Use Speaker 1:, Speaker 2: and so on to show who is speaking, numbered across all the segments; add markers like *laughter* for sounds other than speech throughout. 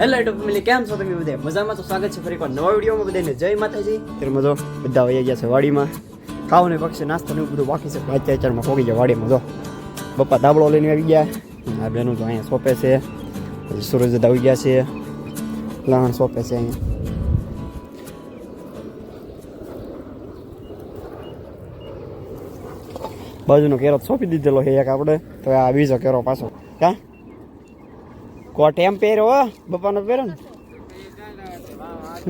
Speaker 1: Hello YouTube family કેમ છો તમે બધા? મજામાં તો સ્વાગત છે ફરી એકવાર નવા વિડીયોમાં બધાને. જય માતાજી. ત્યારે મજો, બધા વહી ગયા છે વાડીમાં. ખાવાનું પક્ષે નાસ્તો ને બધું બાકી છે. અત્યારે અત્યારમાં પોગી ગયા વાડીમાં, જો. પપ્પા દાબળો લઈને આવી ગયા. આ બેનું તો અહીંયા સોંપે છે. પછી સૂરજ આવી ગયા છે. લહણ સોંપે છે અહીંયા. બાજુનો કેરો સોંપી દીધેલો છે એક આપણે. તો આ બીજો કેરો પાછો. કા કોટ એમ પહેર્યો હો બપાનો પહેર્યો ને?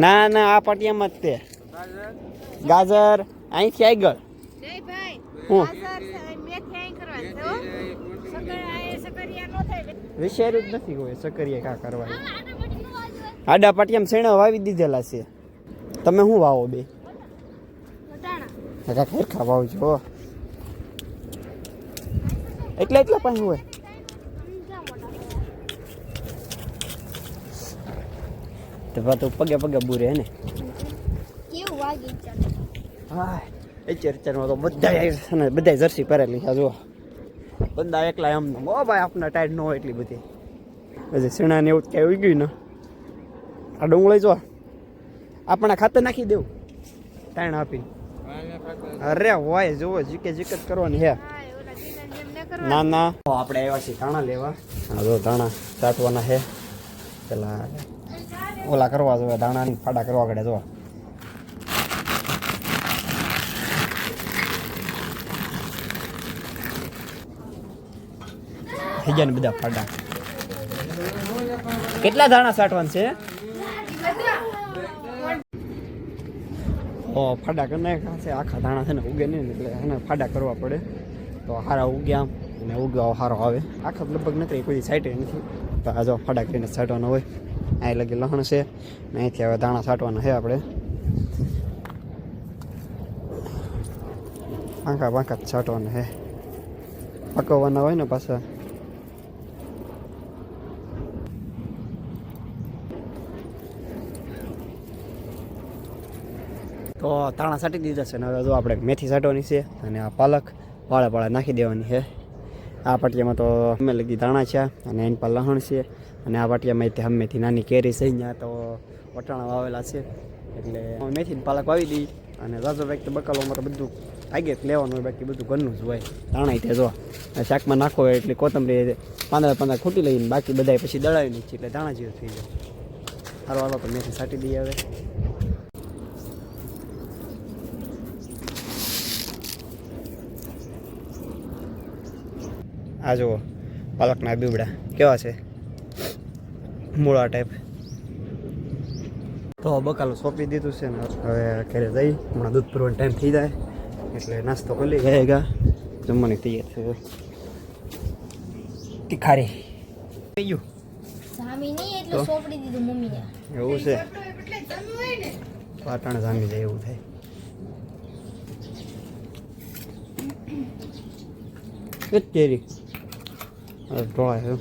Speaker 1: ના ના આ પટિયામાં જ તે. ગાજર અહીંથી આગળ. હું?
Speaker 2: સકરિયા.
Speaker 1: વિચાર્યું જ નથી કોઈ સકરીએ કા કરવાની? આડા પાટિયામાં શેણા વાવી દીધેલા છે. તમે શું વાવો બે. ખેરખા વાવજો. એટલે એટલા પાસે હોય
Speaker 2: ઊંચા મોટા
Speaker 1: તો પાછું પગે પગે બુરે હે ને?
Speaker 2: કેવું વાગી ચાલે
Speaker 1: હા એ ચર્ચામાં તો બધા છે ને બધા જર્સી પહેરેલી છે જુઓ. બધા એકલા એમ ઓ ભાઈ આપના ટાઈટ ન હોય એટલી બધી. પછી શેણા ને એવું ક્યાંય ઉઈ ગયું ને. આ ડુંગળી જો આપણે ખાતર નાખી દેવું. ટાઈણ આપી અરે હોય જુઓ જીકે જીકે કરવાની હે
Speaker 2: હા ન.
Speaker 1: ના આપણે આવ્યા છીએ ધાણા લેવા. હા જો ધાણા ચાટવાના છે. પેલા ઓલા કરવા જોઈએ ધાણાની ફાડા કરવા પડે જો થઈ ગયા ને બધા ફાડા. કેટલા ધાણા સાટવાના છે? ઓ, ફાડા કરી નાખ્યા છે. આખા ધાણા છે ને ઉગે નહીં એટલે એને ફાડા કરવા પડે. તો હારા ઉગ્યા અને ઉગાવ સારો આવે. આખા લગભગ નથી કોઈ સાઈટે નથી. તો આ જો ફાડા કરીને છાંટવાનો હોય. અહીં લગી લહણ છે. ને અહીંથી હવે દાણા છાંટવાના છે આપણે. પાંખા પાંખા જ છાંટવાના છે. પકવવાના હોય ને પાછા. તો તાણા છાંટી દીધા છે ને હવે જો આપણે મેથી છાંટવાની છે અને આ પાલક પાળે પાળે નાખી દેવાની છે. આ પટ્ટીમાં તો અમે લગી દાણા છે અને એની પર લહણ છે. અને આ વાટિયામાં તે હમેથી નાની કેરી છે, અહીંયા તો વટાણા વાવેલા છે. એટલે મેથીને પાલક વાવી દઈ અને વ્યક્તિ બકાલોમાં તો બધું આગે લેવાનું હોય, બાકી બધું ઘરનું જ હોય. તાણાઈ તે જો. શાકમાં નાખો હોય એટલે કોથમરી પાંદડા પાંદડા ખૂટી લઈને બાકી બધા પછી દળાવી નાખીએ એટલે દાણા જેવું થઈ જાય. સારું હાલો તો મેથી છાંટી દઈએ હવે. આ જુઓ, પાલકના બીબડા કેવા છે? મૂળા ટાઈપ તો બકાલું સોંપી દીધું છે ને હવે ઘરે જઈ. હમણાં દૂધ પૂરવાનો ટાઈમ થઈ જાય. એટલે નાસ્તો કરી લઈ ગયા ગા. જમવાની તૈયાર છે તીખારી થઈ ગયું.
Speaker 2: સોંપડી દીધું મમ્મીને
Speaker 1: એવું છે. પાટણ જામી જાય એવું થાય. એક કેરી. ઢોળાય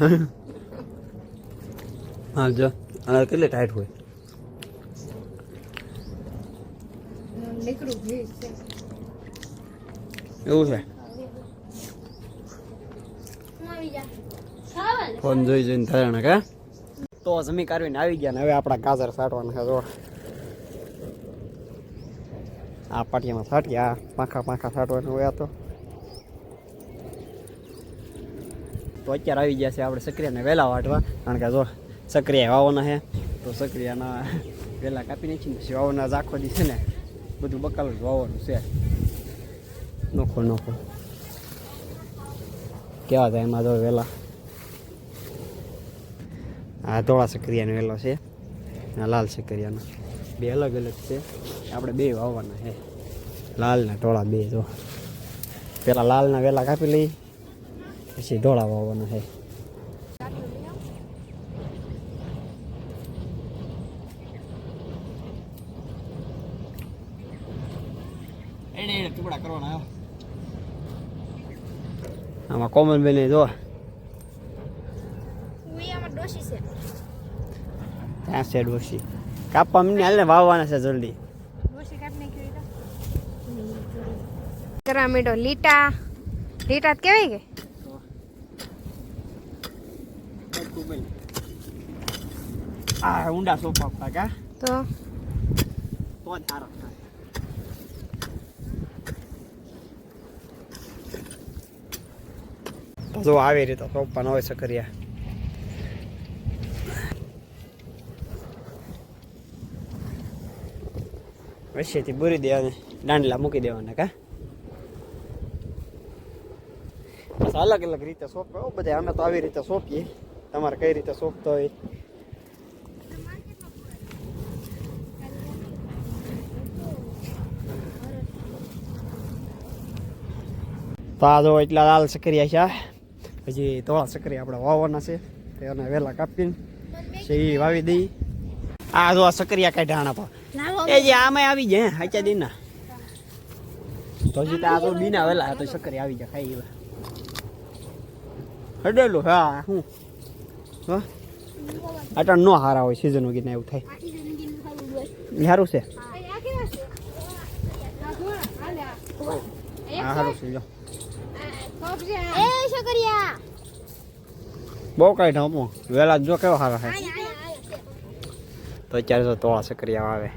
Speaker 1: *laughs* હા, જો અને કેટલી ટાઈટ હોય. એવું છે. ફોન જોઈ જોઈને થયા કે તો જમી કાઢવીને આવી ગયા ને હવે આપણા ગાજર સાટવાના છે, જો આ પાટિયામાં સાટ્યા પાંખા પાંખા સાટવાનું હોય તો તો અત્યારે આવી ગયા છે આપણે સક્રિયાને વહેલા વાટવા. કારણ કે જો સક્રિયા વાવવાના છે તો સક્રિયાના વહેલા કાપી નાખીને પછી વાવવાના જ આખો દી છે ને, બધું બકાલ જ વાવવાનું છે. નોખો નોખો. કેવા થાય એમાં જો વહેલા? આ ધોળા સક્રિયાનો વેલો છે, આ લાલ સક્રિયાનો. બે અલગ અલગ છે, આપણે બે વાવવાના છે. લાલના ટોળા બે, જો. પેલા લાલના વેલા કાપી લઈ પછી ધોળા વાવવાના છે. આમાં કોમન બેને જો.
Speaker 2: ડોશી છે.
Speaker 1: ત્યાં છે ડોશી. કાપવા મને હાલ ને વાવવાના છે જલ્દી.
Speaker 2: માંડો લીટા. લીટા તો કેવાય કે?
Speaker 1: આ ઊંડા સોફા પા કા?
Speaker 2: તો?
Speaker 1: તો જ સારો થાય. તો જો આવી રીતે સોફા ન હોય સકરિયા. વચ્ચેથી બોરી દેવાને દાંડલા મૂકી દેવાના કા? અલગ અલગ રીતે સોંપે બધા અમે તો આવી રીતે સોંપીએ તમારે કઈ રીતે સોંપતો હોય તો આ જો એટલા લાલ સકરિયા છે હજી ધોળા સકરિયા આપણે વાવવાના છે એને વહેલા કાપીને સી વાવી દઈ. આ જો આ સકરિયા કાઢ્યા પર. એ જે આમાં આવી જાય હાચા દીના તો હજી આ તો બીના વહેલા તો સકરિયા આવી જાય ખાઈ હડેલું, હા, હું. હા. અટાણ નો હારા હોય સિઝન વગીને એવું થાય. સારું છે? હા સારું છે જો બહુ કઈ ઢાંપો વહેલા જો કેવો હારા થાય. તો અત્યારે તો તોળા સક્રિયા આવે.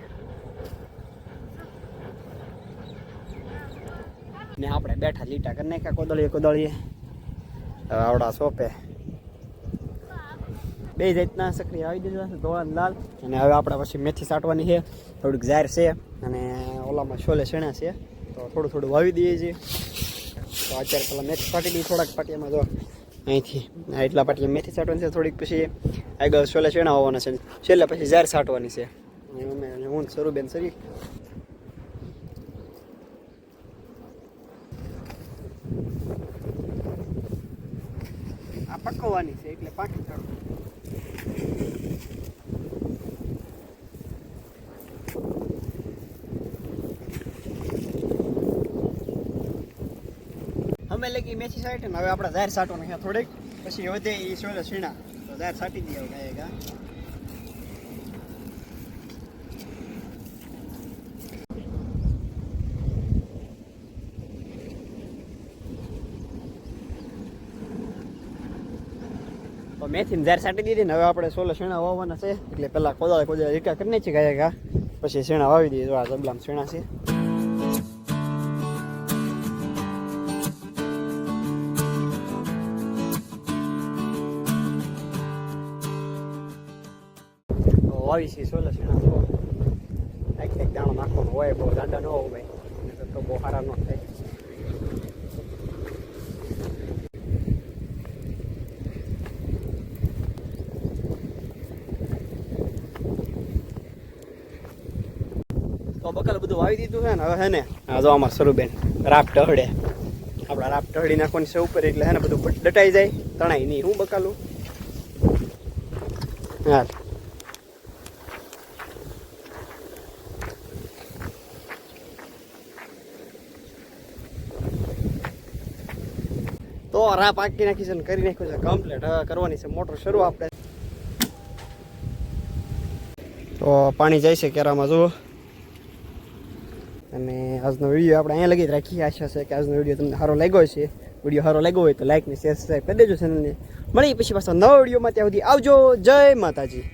Speaker 1: ને આપણે બેઠા લીટા કરી નાખ્યા કોદળીએ કોદળીએ. હવે આવડા સોપે. બે જાતના સક્રિય આવી દીધા છે, ધોળા અને લાલ. અને હવે આપણે પછી મેથી સાટવાની છે, થોડીક ઝાર છે. અને ઓલામાં છોલે શેણા છે, તો થોડું થોડું વાવી દઈએ છીએ. તો અત્યારે પેલા મેથી સાટી દઈએ, થોડાક પાટિયામાં જો અહીંથી એટલા પાટિયા મેથી સાટવાની છે, થોડીક પછી આગળ છોલે શેણા હોવાના છે. છેલ્લે પછી ઝાર સાટવાની છે. અમે હું સરુબેન સરી પકવવાની છે, એટલે પાકી કાઢો. અમે લગી મેથી સાઈટ ને હવે આપણે ઝાર સાટો છે થોડીક. પછી વધે એ સોલે સીણા તો ઝાર સાટી દઈએ ગાય ગા. તો મેથી ઝાર સાટી દીધી ને હવે આપણે સોલે શેણા વાવવાના છે એટલે પહેલા કોદાળે કોદાળે રીકા કરી નાખી ગયા ગા પછી શેણા વાવી દઈએ જો આ જબલામાં શેણા છે તો વાવી છે સોલે શેણા તો એક એક દાણો નાખવાનો હોય બહુ દાંડા ન હોય ભાઈ તો બહુ સારા ન થાય તો બકલ બધું વાવી દીધું છે ને, હવે હે ને, આ જો અમાર સરુબેન રાપ ટહડે આપણા રાપ ટહડી નાખવાની છે ઉપર, એટલે હે ને બધું દટાઈ જાય, તણાય નહીં. હું બકાલું? હા તો રાપ આખી નાખી છે ને કરી નાખ્યું છે કમ્પ્લીટ હવે કરવાની છે મોટર શરૂ આપણે. તો પાણી જાય છે કેરામાં, જુઓ. અને આજનો વીડિયો આપણે અહીંયા લગી જ રાખીએ આશા છે કે આજનો વીડિયો તમને સારો લાગ્યો છે વીડિયો સારો લાગ્યો હોય તો લાઇકને શેર સબસ્ક્રાઈબ કરી દેજો ચેનલને મળી પછી પાછા નવા વિડીયોમાં ત્યાં સુધી આવજો. જય માતાજી.